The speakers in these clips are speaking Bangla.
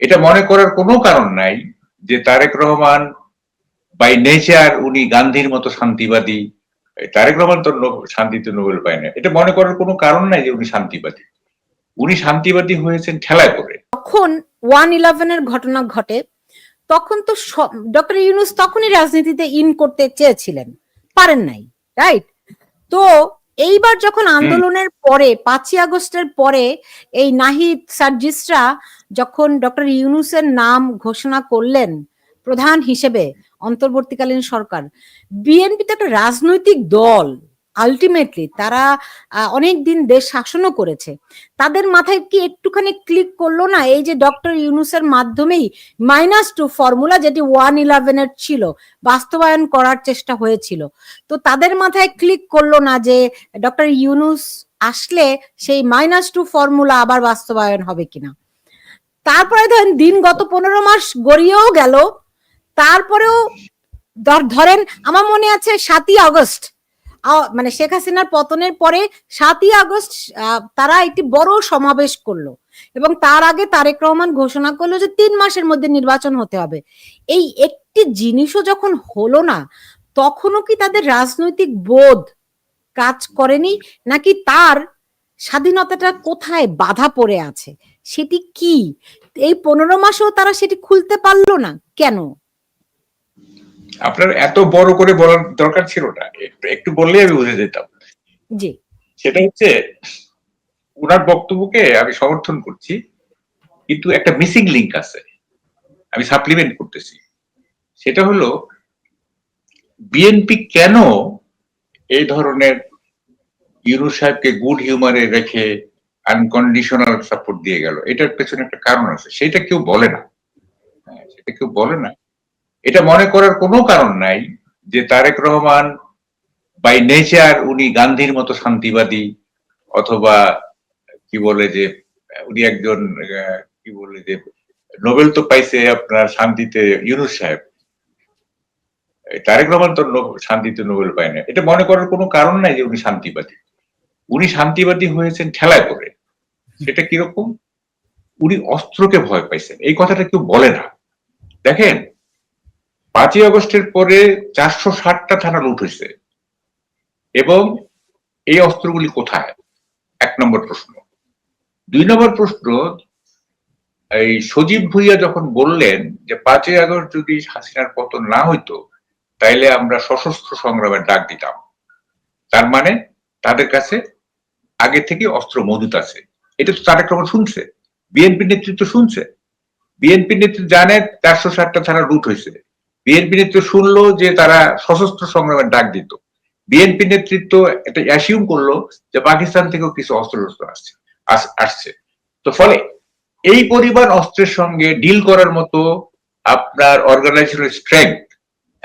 এটা মনে করার কোনো কারণ নাই যে তারেক রহমান বাই নেচার উনি গান্ধীর মতো শান্তিবাদী। তারেক রহমান তো শান্তিতে নোবেল পায় না এটা মনে করার কোনো কারণ নাই যে উনি শান্তিবাদী। উনি শান্তিবাদী হয়েছেন ঠেলায় করে তখন ওয়ান ইলেভেনের ঘটনা ঘটে, তখন তো ডক্টর ইউনুস তখনই রাজনীতিতে ইন করতে চেয়েছিলেন। পারেন নাই রাইট তো এইবার যখন আন্দোলনের পরে পাঁচই আগস্টের পরে এই নাহিদ সার্জিসরা যখন ডক্টর ইউনুসের নাম ঘোষণা করলেন প্রধান হিসেবে অন্তর্বর্তীকালীন সরকার বিএনপি তো একটা রাজনৈতিক দল আলটিমেটলি তারা অনেক দিন দেশ শাসনও করেছে। তাদের মাথায় কি একটুখানি ক্লিক করল না? এই যে ডক্টর ইউনুসের মাধ্যমেই মাইনাস টু ফর্মুলা যেটি ওয়ান ইলেভেনের ছিল, বাস্তবায়ন করার চেষ্টা হয়েছিল। তো তাদের মাথায় ক্লিক করল না যে ডক্টর ইউনুস আসলে সেই মাইনাস টু ফর্মুলা আবার বাস্তবায়ন হবে কিনা? তারপরে ধরেন দিন গত পনেরো মাস গড়িয়েও গেল। তারপরেও ধর- ধরেন আমার মনে আছে সাতই আগস্ট মানে শেখ হাসিনার পতনের পরে সাতই আগস্ট তারা একটি বড় সমাবেশ করল এবং তার আগে তারেক রহমান ঘোষণা করল যে তিন মাসের মধ্যে নির্বাচন হতে হবে। এই একটি জিনিসও যখন হলো না, তখনও কি তাদের রাজনৈতিক বোধ কাজ করেনি? নাকি তার স্বাধীনতাটা কোথায় বাধা পড়ে আছে? সেটি কি? এই পনেরো মাসেও তারা সেটি খুলতে পারল না? কেন? আপনার এত বড় করে বলার দরকার ছিল না। একটু- বললেই আমি বুঝে যেতাম। জি। সেটা হচ্ছে ওনার বক্তব্যকে আমি সমর্থন করছি কিন্তু একটা মিসিং লিংক আছে। আমি সাপ্লিমেন্ট করতেছি। সেটা হলো বিএনপি কেন এই ধরনের ইউনুস সাহেবকে গুড হিউমারে রেখে আনকন্ডিশনাল সাপোর্ট দিয়ে গেল? এটার পেছনে একটা কারণ আছে। সেটা কেউ বলে না। হ্যাঁ, সেটা কেউ বলে না। এটা মনে করার কোনো কারণ নাই যে তারেক রহমান বাই নেচার উনি গান্ধীর মতো শান্তিবাদী অথবা কি বলে যে, উনি একজন কি বলে যে, নোবেল তো পাইছে আপনার শান্তিতে ইউনুস সাহেব। তারেক রহমান তো শান্তিতে নোবেল পায় না এটা মনে করার কোনো কারণ নাই যে উনি শান্তিবাদী। উনি শান্তিবাদী হয়েছেন ঠেলায় করে সেটা কীরকম? উনি অস্ত্রকে ভয় পাইছেন। এই কথাটা কেউ বলে না। দেখেন পাঁচই আগস্টের পরে চারশো ষাটটা থানা লুট হয়েছে। এবং এই অস্ত্রগুলি কোথায়? এক নম্বর প্রশ্ন। দুই নম্বর প্রশ্ন, এই সজীব ভুইয়া যখন বললেন যে পাঁচই আগস্ট যদি হাসিনার পতন না হইতো, তাইলে আমরা সশস্ত্র সংগ্রামের ডাক দিতাম। তার মানে তাদের কাছে আগে থেকে অস্ত্র মজুত আছে। এটা তো তারেক রহমান শুনছে বিএনপি নেতৃত্ব শুনছে। বিএনপি নেতৃত্ব জানে চারশো ষাটটা থানা লুট হয়েছে। বিএনপি নেতৃত্ব শুনলো যে তারা সশস্ত্র সংগ্রামের ডাক দিত। বিএনপি নেতৃত্ব এটা অ্যাসিউম করল যে পাকিস্তান থেকেও কিছু অস্ত্র আসছে, আস- আসছে। তো ফলে এই পরিমাণ অস্ত্রের সঙ্গে ডিল করার মতো আপনার অর্গানাইজেশনাল স্ট্রেংথ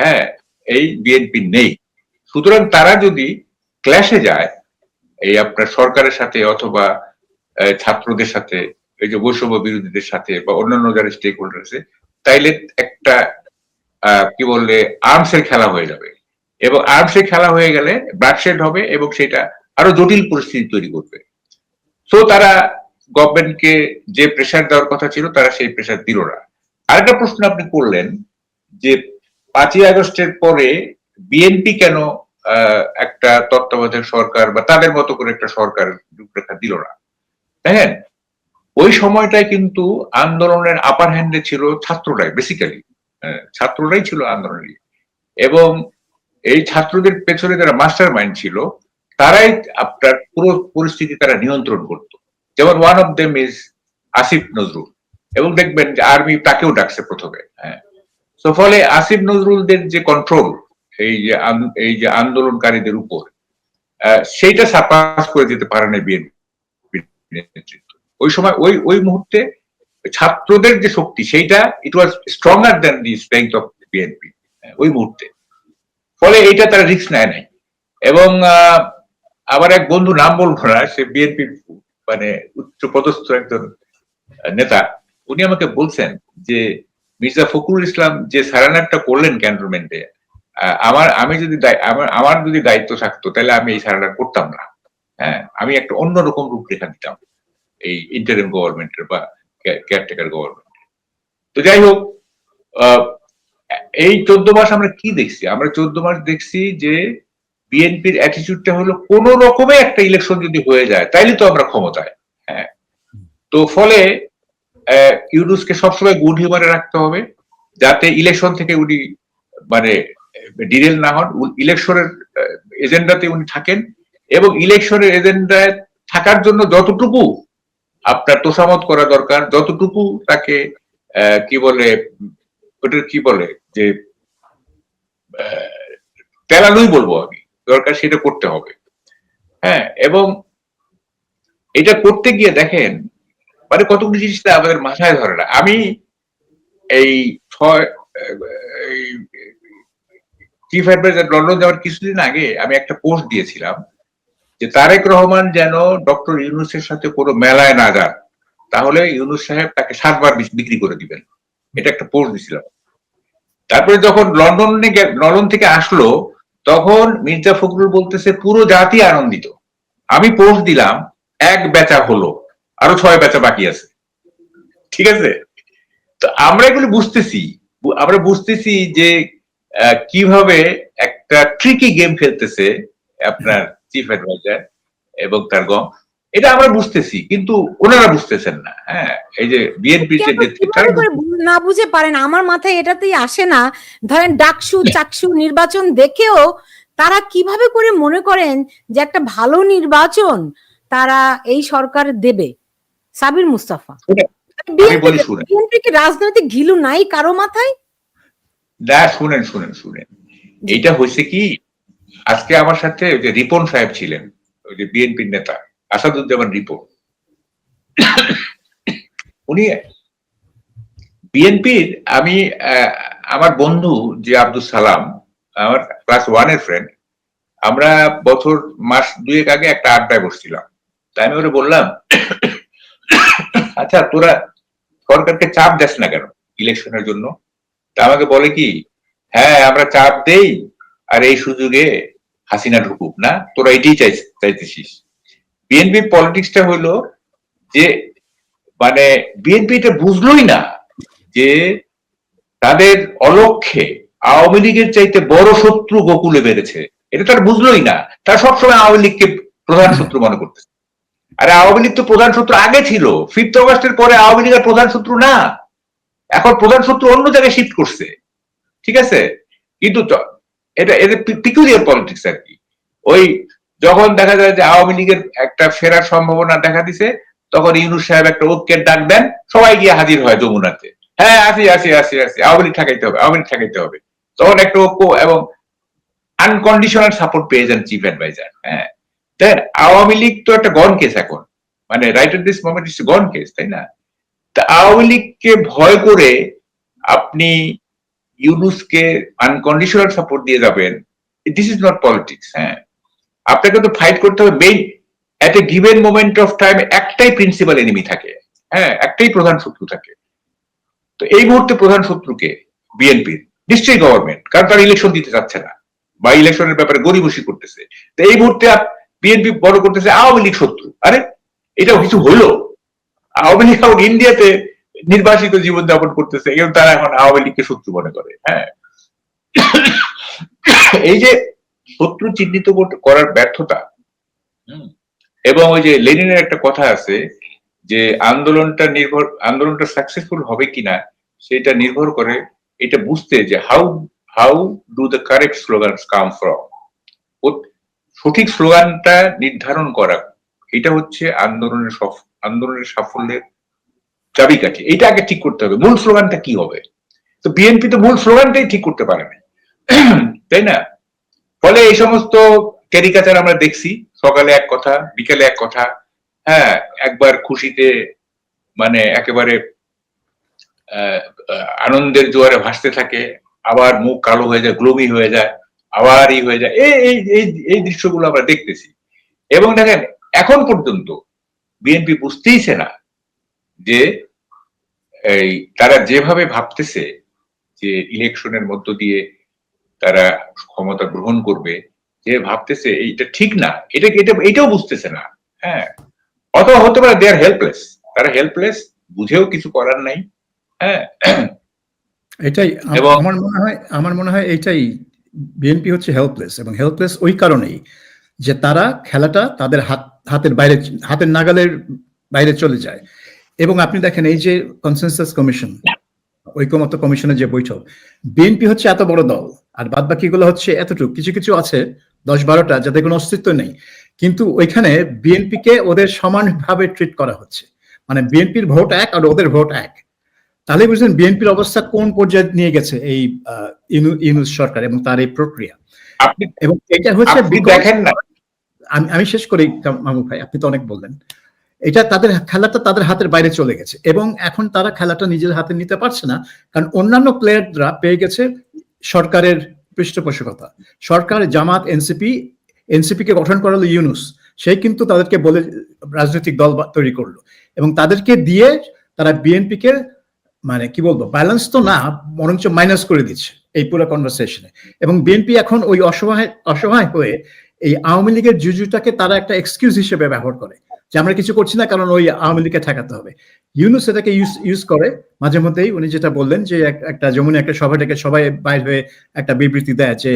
হ্যাঁ এই বিএনপি নেই। সুতরাং তারা যদি ক্ল্যাশে যায়, এই আপনার সরকারের সাথে অথবা ছাত্রদের সাথে, এই যে বৈষম্য বিরোধীদের সাথে বা অন্যান্য যারা স্টেক হোল্ডার আছে তাইলে একটা কি বললে আর্মসের খেলা হয়ে যাবে। এবং আর্মসের খেলা হয়ে গেলে ব্লাডশেড হবে এবং সেটা আরও জটিল পরিস্থিতি তৈরি করবে। তো তারা গভর্নমেন্টকে যে প্রেশার দেওয়ার কথা ছিল, তারা সেই প্রেশার দিল না। আরেকটা প্রশ্ন আপনি করলেন যে পাঁচই আগস্টের পরে বিএনপি কেন একটা তত্ত্বাবধায়ক সরকার বা তাদের মতো করে একটা সরকার রূপরেখা দিল না? দেখেন, ওই সময়টায় কিন্তু আন্দোলনের আপার হ্যান্ডে ছিল ছাত্ররাই বেসিক্যালি ছাত্ররাই ছিল আন্দোলনের এবং এই ছাত্রদের পেছনে যারা মাস্টার মাইন্ড ছিল, তারাই আপনার পুরো পরিস্থিতি তারা নিয়ন্ত্রণ করত। যেমন one of them is Asif Nazrul এবং দেখবেন যে আর্মি তাকেও ডাকছে প্রথমে হ্যাঁ। তো ফলে আসিফ নজরুলদের যে কন্ট্রোল এই যে এই যে আন্দোলনকারীদের উপর সেইটা সাপাস করে দিতে পারে না বিএনপি ওই সময়, ওই ওই মুহূর্তে ছাত্রদের যে শক্তি, সেইটা it was stronger than the strength of BNP ওই মুহূর্তে। ফলে এইটা তারা রিস্ক নেয় নাই। এবং আমার এক বন্ধু নাম বলব না, সে বিএনপি মানে উচ্চ পদস্থ একজন নেতা। উনি আমাকে বলছেন যে, মির্জা ফখরুল ইসলাম যে সারানারটা করলেন ক্যান্টনমেন্টে আমার, আমি যদি আমার আমার যদি দায়িত্ব থাকতো, তাহলে আমি এই সারানার করতাম না। হ্যাঁ আমি একটা অন্যরকম রূপরেখা দিতাম এই ইন্টারিম গভর্নমেন্টের বা কেয়ারটেকার গভর্নমেন্ট তো যাই হোক এই চোদ্দ মাস আমরা কি দেখছি? আমরা চোদ্দ মাস দেখছি যে বিএনপির অ্যাটিটিউডটা হলো কোন রকমে একটা ইলেকশন যদি হয়ে যায়, তাইলে তো আমরা ক্ষমতায়। হ্যাঁ। তো ফলে ইউনুসকে সবসময় গুড হিউমারে রাখতে হবে, যাতে ইলেকশন থেকে উনি মানে ডিরেল না হন। ইলেকশনের এজেন্ডাতে উনি থাকেন এবং ইলেকশনের এজেন্ডায় থাকার জন্য যতটুকু আপনার তোষামত করা দরকার যতটুকু তাকে কি বলে ওটা কি বলে যে আহ, তেলানুই বলব আমি দরকার সেটা করতে হবে হ্যাঁ এবং এটা করতে গিয়ে দেখেন মানে কতগুলি জিনিস না আমাদের মাথায় ধরে না আমি এই ছয় চিফ অ্যাডভাইজার লন্ডন যাওয়ার কিছুদিন আগে আমি একটা পোস্ট দিয়েছিলাম যে তারেক রহমান যেন ডক্টর ইউনুসের সাথে কোনো মেলায় না যান, তাহলে ইউনুস সাহেব তাকে সাতবার বিক্রি করে দিবেন। এটা একটা পোস্ট দিছিলাম। তারপরে যখন লন্ডনে লন্ডন থেকে আসলো, তখন মির্জা ফখরুল বলতেছে, পুরো জাতি আনন্দিত। আমি পোস্ট দিলাম, এক বেচা হলো, আরও ছয় বেচা বাকি আছে। ঠিক আছে? তো আমরা এগুলি বুঝতেছি। আমরা বুঝতেছি যে কীভাবে একটা ট্রিকি গেম খেলতেছে আপনার চিফ অ্যাডভাইজার এবং তার গম এটা আমরা বুঝতেছি কিন্তু ওনারা বুঝতেছেন না হ্যাঁ? এই যে বিএনপির যে কেন নেতৃত্ব কীভাবে করে বু- না। বুঝে পারেন আমার মাথায় এটাতেই আসে না ধরেন ডাকসু চাকসু নির্বাচন দেখেও তারা কীভাবে করে মনে করেন যে একটা ভালো নির্বাচন তারা এই সরকার দেবে? সাবির মুস্তাফা। বিএনপি কি রাজনৈতিক ঘিলু নাই কারও মাথায়? না শুনেন শুনেন শুনেন। এইটা হয়েছে কি আজকে আমার সাথে ওই যে রিপন সাহেব ছিলেন, ওই যে বিএনপির নেতা, আসাদুজ্জামান রিপন। উনি বিএনপির, আমি আমার বন্ধু যে আব্দুল সালাম, আমার ক্লাস ওয়ানের ফ্রেন্ড আমরা বছর, মাস দুয়েক আগে একটা আড্ডায় বসছিলাম। তাই আমি ওরে বললাম আচ্ছা তোরা সরকারকে চাপ দেস না কেন ইলেকশনের জন্য? তা আমাকে বলে কি হ্যাঁ আমরা চাপ দেই, আর এই সুযোগে হাসিনা ঢুকুক, না? তোরা এটাই চাই, চাইতেছিস। বিএনপি পলিটিক্সটা হলো যে মানে বিএনপি এটা বুঝলোই না যে তাদের অলক্ষ্যে আওয়ামী লীগের চাইতে বড় শত্রু গোকুলে বেড়েছে। এটা তার বুঝলোই না। তার সবসময় আওয়ামী লীগকে প্রধান শত্রু মনে করতেছে। আরে আওয়ামী লীগ তো প্রধান শত্রু আগে ছিল। ফিফথ অগস্টের পরে আওয়ামী লীগের প্রধান শত্রু না। এখন প্রধান শত্রু অন্য জায়গায় শিফট করছে। ঠিক আছে? কিন্তু এটা এদের পিকুলিয়ার পলিটিক্স আর কি। ওই যখন দেখা যায় যে আওয়ামী লীগের একটা ফেরার সম্ভাবনা দেখা দিছে, তখন ইউনুস সাহেব একটা ঐক্যের ডাক দেন, সবাই গিয়ে হাজির হয় যমুনাতে। হ্যাঁ আসি আসি আসি আসি, আওয়ামী লীগ ঠেকাইতে হবে, আওয়ামী লীগ ঠেকাইতে হবে। তখন একটা ঐক্য এবং আনকন্ডিশনাল সাপোর্ট পেয়ে যান চিফ অ্যাডভাইজার হ্যাঁ। দেন আওয়ামী লীগ তো একটা গন কেস এখন। মানে right at this moment is gone case তাই না? তা আওয়ামী লীগকে ভয় করে আপনি ইউনুসকে আনকন্ডিশনাল সাপোর্ট দিয়ে যাবেন দিস ইজ নট পলিটিক্স হ্যাঁ। আপনাকে তো ফাইট করতে হবে main at a given moment of time একটাই প্রিন্সিপাল এনিমি থাকে হ্যাঁ একটাই প্রধান শত্রু থাকে। তো এই মুহূর্তে প্রধান শত্রুকে বিএনপির নিশ্চয়ই গভর্নমেন্ট কারণ তারা ইলেকশন দিতে চাচ্ছে না, বা ইলেকশনের ব্যাপারে গরিবসি করতেছে। তো এই মুহূর্তে বিএনপি বড় করতেছে আওয়ামী লীগ শত্রু। আরে এটা কিছু হলো। আওয়ামী লীগ ইন্ডিয়াতে নির্বাসিত জীবন যাপন করতেছে এবং তারা এখন আওয়ামী লীগকে শত্রু মনে করে হ্যাঁ। এই যে শত্রু চিহ্নিত করার ব্যর্থতা এবং ওই যে লেনিনের একটা কথা আছে যে আন্দোলনটা নির্ভর, আন্দোলনটা সাকসেসফুল হবে কিনা, সেটা নির্ভর করে এটা বুঝতে যে how how do the correct slogan come from সঠিক স্লোগানটা নির্ধারণ করা, এটা হচ্ছে আন্দোলনের আন্দোলনের সাফল্যের চাবিকাঠি এটা আগে ঠিক করতে হবে। মূল স্লোগানটা কি হবে? তো বিএনপি তো মূল স্লোগানটাই ঠিক করতে পারে না। তাই না? ফলে এই সমস্ত ক্যারিকাচার আমরা দেখছি। সকালে এক কথা, বিকেলে এক কথা হ্যাঁ একবার খুশিতে মানে একেবারে আনন্দের জোয়ারে ভাসতে থাকে, আবার মুখ কালো হয়ে যায়, গ্লোমি হয়ে যায় আবার ই হয়ে যায়। এই এই এই দৃশ্যগুলো আমরা দেখতেছি। এবং দেখেন, এখন পর্যন্ত বিএনপি বুঝতেইছে না যে এই তারা যেভাবে ভাবতেছে যে ইলেকশনের মধ্য দিয়ে তারা ক্ষমতা গ্রহণ করবে যে ভাবতেছে এইটা ঠিক না এটা এটা এটাও বুঝতেছে না হ্যাঁ। অথবা হতে পারে দে আর হেল্পলেস তারা হেল্পলেস বুঝেও কিছু করার নাই হ্যাঁ। এটাই এবং- আমার মনে হয় আমার মনে হয় এটাই বিএনপি হচ্ছে হেল্পলেস এবং হেল্পলেস ওই কারণেই যে তারা খেলাটা তাদের হাত হাতের বাইরে হাতের নাগালের বাইরে চলে যায়। এবং আপনি দেখেন এই যে কনসেনসাস কমিশন ঐকমত্য কমিশনের যে বৈঠক বিএনপি হচ্ছে এত বড় দল আর বাদ বাকিগুলো হচ্ছে এতটুকু। কিছু কিছু আছে দশ বারোটা যাদের কোনো অস্তিত্ব নেই। কিন্তু ওইখানে বিএনপিকে ওদের সমানভাবে ট্রিট করা হচ্ছে। মানে বিএনপির ভোট এক আর ওদের ভোট এক। তাহলে বুঝলেন বিএনপির অবস্থা কোন পর্যায়ে নিয়ে গেছে এই ইনু- সরকার এবং তার এই প্রক্রিয়া? এবং এটা হচ্ছে দেখেন না। আমি আমি শেষ করি মামুন ভাই আপনি তো অনেক বললেন। এটা তাদের খেলাটা তাদের হাতের বাইরে চলে গেছে। এবং এখন তারা খেলাটা নিজের হাতে নিতে পারছে না, কারণ অন্যান্য প্লেয়াররা পেয়ে গেছে সরকারের পৃষ্ঠপোষকতা। সরকার, জামাত, এনসিপি এনসিপি কে গঠন করালো ইউনুস। সেই কিন্তু তাদেরকে বলে রাজনৈতিক দল তৈরি করল। এবং তাদেরকে দিয়ে তারা বিএনপি কে মানে কি বলব ব্যালেন্স তো না, বরঞ্চ মাইনাস করে দিচ্ছে এই পুরো কনভারসেশনে এবং বিএনপি এখন ওই অসহায় অসহায় হয়ে এই আওয়ামী লীগের জুজুটাকে তারা একটা এক্সকিউজ হিসেবে ব্যবহার করে। যে আমরা কিছু করছি না, কারণ ওই আওয়ামী লীগকে ঠেকাতে হবে। ইউনুস এটাকে ইউজ ইউজ করে, মাঝে মধ্যেই উনি যেটা বললেন যে একটা যেমন, একটা সভা থেকে সবাই বাইর হয়ে একটা বিবৃতি দেয় যে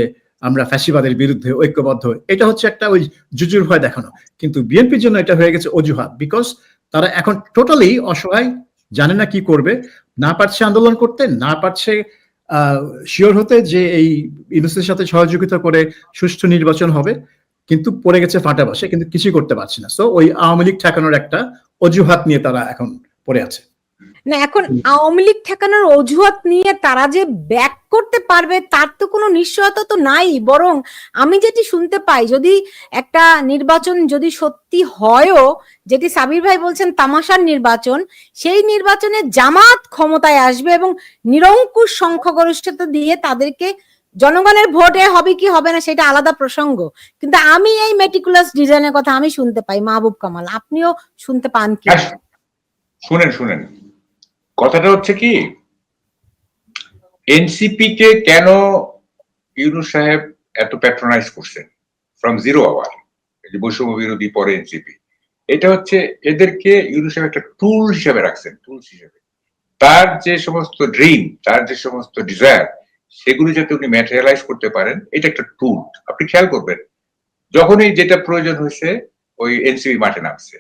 আমরা ফ্যাসিবাদের বিরুদ্ধে ঐক্যবদ্ধ এটা হচ্ছে একটা ওই জুজুর ভয় দেখানো। কিন্তু বিএনপির জন্য এটা হয়ে গেছে অজুহাত বিকজ তারা এখন টোটালি অসহায়, জানে না কি করবে, না পারছে আন্দোলন করতে, না পারছে শিওর হতে যে এই ইউনুসের সাথে সহযোগিতা করে সুষ্ঠু নির্বাচন হবে। কিন্তু পড়ে গেছে ফাটা বাসে, কিন্তু কিছুই করতে পারছে না। তো ওই আওয়ামী লীগ ঠেকানোর একটা অজুহাত নিয়ে তারা এখন পড়ে আছে। না, এখন আওয়ামী লীগ ঠেকানোর অজুহাত নিয়ে তারা যে ব্যাক করতে পারবে, তার তো কোনো নিশ্চয়তা তো নাই। বরং আমি যেটি শুনতে পাই, যদি একটা নির্বাচন যদি সত্যি হয়ও, যেটি সাবির ভাই বলছেন, তামাশার নির্বাচন, সেই নির্বাচনে জামাত ক্ষমতায় আসবে এবং নিরঙ্কুশ সংখ্যাগরিষ্ঠতা দিয়ে তাদেরকে জনগণের ভোটে হবে কি হবে না সেটা আলাদা প্রসঙ্গ। কিন্তু আমি এই মেটিকুলাস ডিজাইনের কথা আমি শুনতে পাই, মাহবুব কামাল। আপনিও শুনতে পান কি? শুনেন শুনেন। কথাটা হচ্ছে কি এনসিপি কে কেন ইউনুস সাহেব এত প্যাট্রোনাইজ করছেন? ফ্রম জিরো আওয়ার বৈষম্য বিরোধী পরে এনসিপি। এটা হচ্ছে এদেরকে ইউনুস সাহেব একটা টুল হিসেবে রাখছেন টুলস হিসেবে। তার যে সমস্ত ড্রিম তার যে সমস্ত ডিজায়ার সেগুলি যাতে উনি ম্যাটেরিয়ালাইজ করতে পারেন, এটা একটা টুল আপনি খেয়াল করবেন, যখনই যেটা প্রয়োজন হয়েছে, ওই এনসিবি মাঠে নামছে।